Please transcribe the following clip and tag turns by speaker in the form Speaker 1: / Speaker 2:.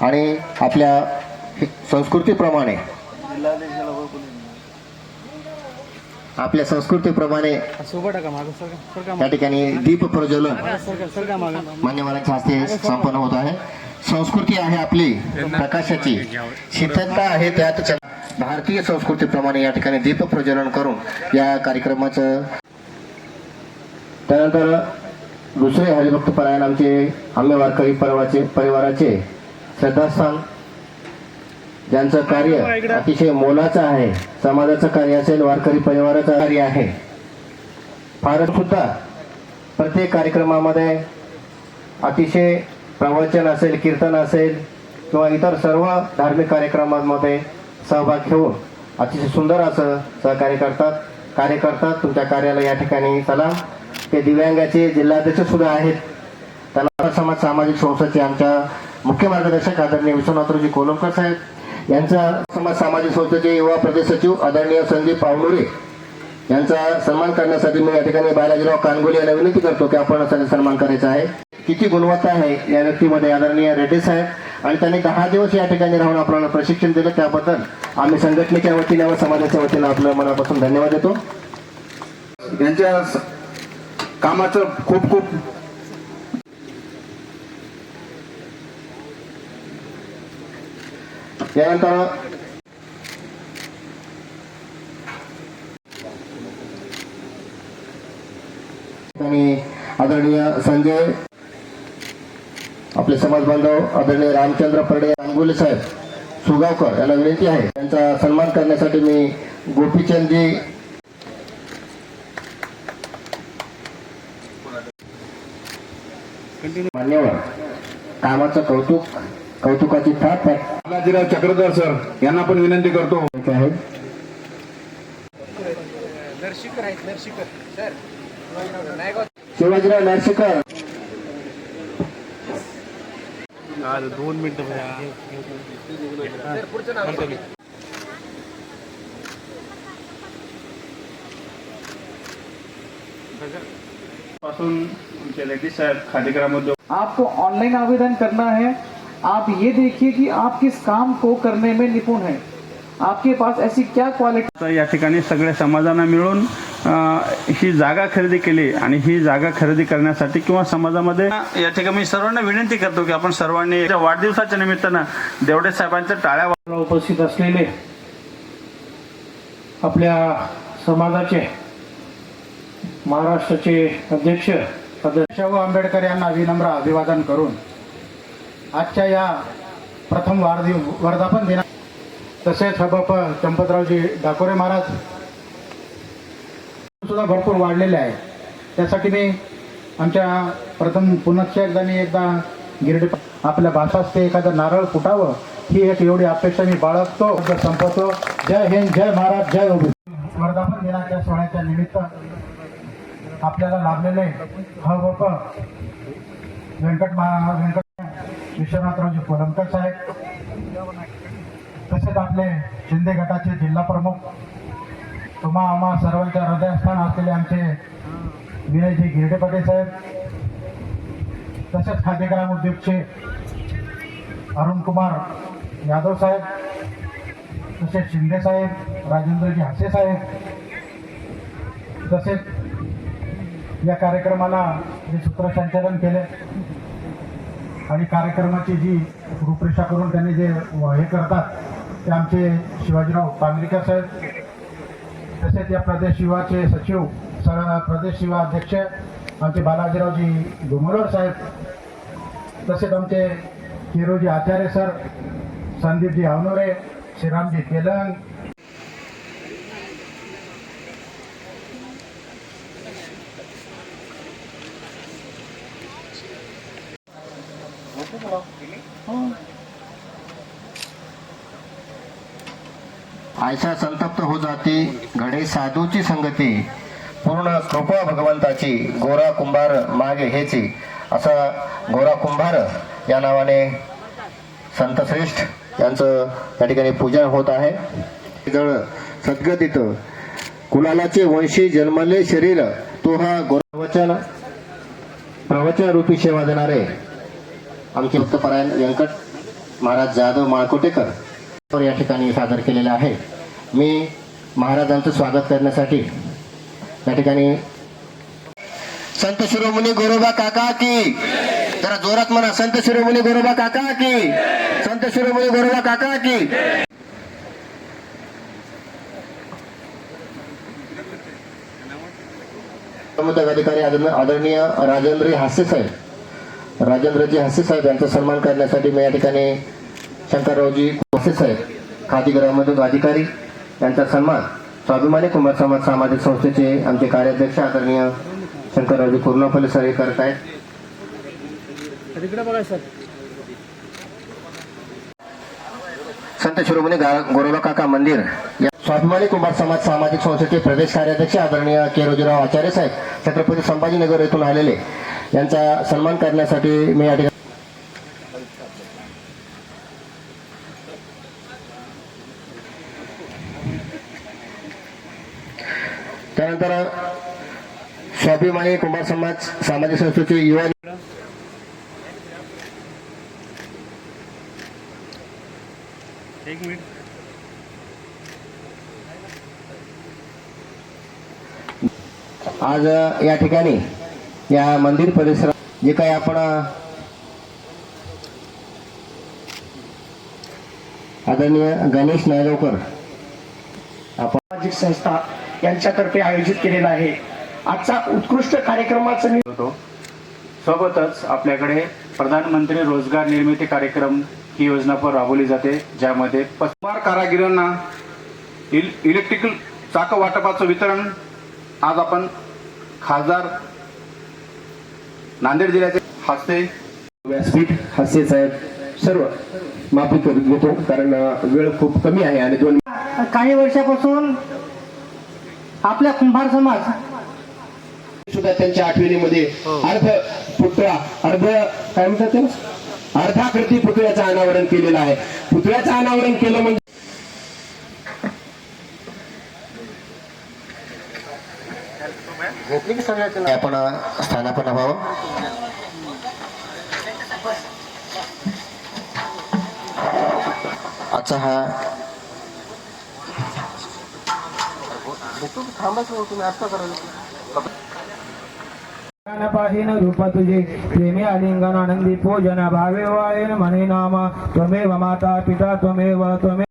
Speaker 1: आणि आपल्या संस्कृतीप्रमाणे आपल्या संस्कृतीप्रमाणे त्या ठिकाणी दीप प्रज्वलन मान्यवरांच्या हस्ते संपन्न होत आहे. संस्कृती आहे आपली प्रकाशाची. शीतलता आहे त्यात भारतीय संस्कृतीप्रमाणे या ठिकाणी दीप प्रज्वलन करून या कार्यक्रमाचं त्यानंतर दुसरे हरिभक्त परायण आमचे आंबे परवाचे परिवाराचे परिवाराचे श्रद्धास्थान ज्यांचं कार्य अतिशय मोलाचं आहे समाजाचं कार्य असेल वारकरी परिवाराचं कार्य आहे. फारच सुद्धा प्रत्येक कार्यक्रमामध्ये अतिशय प्रवचन असेल कीर्तन असेल किंवा इतर सर्व धार्मिक कार्यक्रमांमध्ये सहभाग घेऊन अतिशय सुंदर असं सहकार्य करतात. कार्य करतात तुमच्या कार्याला या ठिकाणी सलाम ते दिव्यांगाचे जिल्हाध्यक्ष सुद्धा आहेत. त्यांना समाज सामाजिक संस्थेचे आमच्या मुख्य मार्गदर्शक आदरणीय विश्वनाथरावजी कोलमकर साहेब यांचा समाज सामाजिक संस्थेचे युवा प्रदेश सचिव आदरणीय संदीप पावडुरे यांचा सन्मान करण्यासाठी मी या ठिकाणी बालाजीराव कानगोली यांना विनंती करतो की आपण सन्मान करायचा आहे. किती गुणवत्ता आहे या व्यक्तीमध्ये आदरणीय रेड्डी साहेब. आणि त्यांनी दहा दिवस या ठिकाणी राहून आपल्याला प्रशिक्षण दिलं. त्याबद्दल आम्ही संघटनेच्या वतीने व समाजाच्या वतीने आपलं मनापासून धन्यवाद देतो.
Speaker 2: यांच्या कामाचं खूप खूप
Speaker 1: यानंतर आणि आदरणीय संजय आपले समाज बांधव आदरणीय रामचंद्र परडे अंगुले साहेब सुगावकर यांना विनंती आहे. त्यांचा सन्मान करण्यासाठी मी गोपीचंदजी मान्यवर कामाचं कौतुक कौतुकाची थाप
Speaker 2: बालाजीराव चक्रधर सर यांना पण विनंती करतो.
Speaker 1: आहे. शिवाजीराव नरशिकर
Speaker 3: दोन मिनिटं
Speaker 2: पासून आमचे लेडीज़ साहेब खादीग्राम उद्योग
Speaker 4: आपको ऑनलाइन आवेदन करना है। आप ये देखिए कि आप किस काम को करने में निपुण हैं। आपके पास ऐसी क्या क्वालिटी
Speaker 5: या ठिकाणी सगळ्या समाजानं मिळून ही जागा खरेदी केली आणि ही जागा खरेदी करण्यासाठी किंवा समाजामध्ये या ठिकाणी मी सर्वांना विनंती करतो की आपण सर्वांनी वाढदिवसाच्या निमित्तानं देवडे साहेबांच्या टाळ्या
Speaker 4: उपस्थित असलेले आपल्या समाजाचे महाराष्ट्राचे अध्यक्ष शाहू आंबेडकर यांना विनम्र अभिवादन करून आजच्या या प्रथम वाढदिव वर्धापन दिना तसेच हबप चंपतरावजी डाकोरे महाराज सुद्धा भरपूर वाढलेले आहे. त्यासाठी मी आमच्या प्रथम पुनश्च एकदा मी एकदा गिरडी आपल्या भाषात ते एखादं नारळ फुटावं ही एक एवढी अपेक्षा मी बाळगतो संपवतो. जय हिंद जय महाराज जय ओबी वर्धापन दिनाच्या सोहळ्याच्या निमित्त आपल्याला लाभलेले हवप व्यंकट महा व्यंकट विश्वनाथरावजी कोलमकर साहेब तसेच आपले शिंदे गटाचे जिल्हा प्रमुख तुम्हा आम्हा सर्वांच्या हृदयस्थान असलेले आमचे विनयजी गिरडे पाटील साहेब तसेच खाद्यग्राम उद्योगचे अरुण कुमार यादव साहेब तसेच शिंदे साहेब राजेंद्रजी हासे साहेब तसेच या कार्यक्रमाला जे सूत्रसंचालन केले आणि कार्यक्रमाची जी रूपरेषा करून त्यांनी जे हे करतात ते आमचे शिवाजीराव पांगरीकर साहेब तसेच या प्रदेश युवाचे सचिव सर प्रदेश युवा अध्यक्ष आमचे बालाजीरावजी घुमरोड साहेब तसेच आमचे हिरोजी आचार्य सर संदीपजी हवनोरे श्रीरामजी तेलंग
Speaker 1: आयशा संतप्त हो जाती. घडे साधूची संगती. पूर्ण कृपा भगवंताची. गोरा कुंभार मागे हेची. असा गोरा कुंभार या नावाने संतश्रेष्ठ यांचं या ठिकाणी पूजन होत आहे. जळ सद्गतीत कुलालाचे वंशी जन्मले शरीर तो हा गोरावचन प्रवचन रूपी सेवा देणारे. आमचे भक्तपरायण व्यंकट महाराज जाधव माळकोटेकर. या ठिकाणी सादर केलेला आहे. मी महाराजांचं स्वागत करण्यासाठी या ठिकाणी संत शिरोमणी गोरोबा काका की. जरा जोरात म्हणा संत शिरोमणी गोरोबा काका की. संत शिरोमणी गोरोबा काका की. अधिकारी आदरणीय राजेंद्र हास्य साहेब. राजेंद्रजी हास्य साहेब यांचा सन्मान करण्यासाठी मी या ठिकाणी शंकररावजी साहेब खादी ग्रामोद्योग अधिकारी यांचा सन्मान. स्वाभिमानी कुंभार समाज सामाजिक संस्थेचे आमचे कार्याध्यक्ष आदरणीय शंकररावजी पूर्णपल्ले सर हे करत आहेत. संत शिरोमणी गोरोबा काका मंदिर. या स्वाभिमानी कुंभार समाज सामाजिक संस्थेचे प्रदेश कार्याध्यक्ष आदरणीय केरोजीराव आचार्य साहेब छत्रपती संभाजीनगर येथून आलेले. यांचा सन्मान करण्यासाठी मी या ठिकाणी त्यानंतर स्वाभिमानी कुमार समाज सामाजिक संस्थेचे युवा
Speaker 3: एक मिनिट.
Speaker 1: आज या ठिकाणी या मंदिर परिसरात जे काही आपण आदरणीय गणेश नायगावकर आपण
Speaker 6: सामाजिक संस्था यांच्यातर्फे आयोजित केलेला आहे. आजचा उत्कृष्ट कार्यक्रमाचं
Speaker 5: होतो. सोबतच आपल्याकडे प्रधानमंत्री रोजगार निर्मिती कार्यक्रम ही योजना पण राबवली जाते ज्यामध्ये पस-
Speaker 2: कुंभार कारागिरांना इल इलेक्ट्रिकल चाक वाटपाचं वितरण आज आपण खासदार नांदेड जिल्ह्याचे हस्ते
Speaker 7: व्यासपीठ हास्य साहेब सर्व माफी करून घेतो कारण वेळ खूप कमी आहे आणि दोन
Speaker 6: काही वर्षापासून आपल्या कुंभार समाज.
Speaker 7: सुद्धा त्यांच्या आठवणीमध्ये अर्ध पुतळा अर्ध काय म्हणतात त्याला? अर्धाकृती पुतळ्याचं अनावरण केलेलं आहे. पुतळ्याचं अनावरण केलं म्हणजे
Speaker 1: आपण अ, स्थानापन्न व्हावं. आजचा हा
Speaker 8: पाहीन रूप तुझे प्रेमी आलिंगन आनंदी पूजन भावे वायन म्हणे नामा त्वमेव माता पिता त्वमेव त्वमेव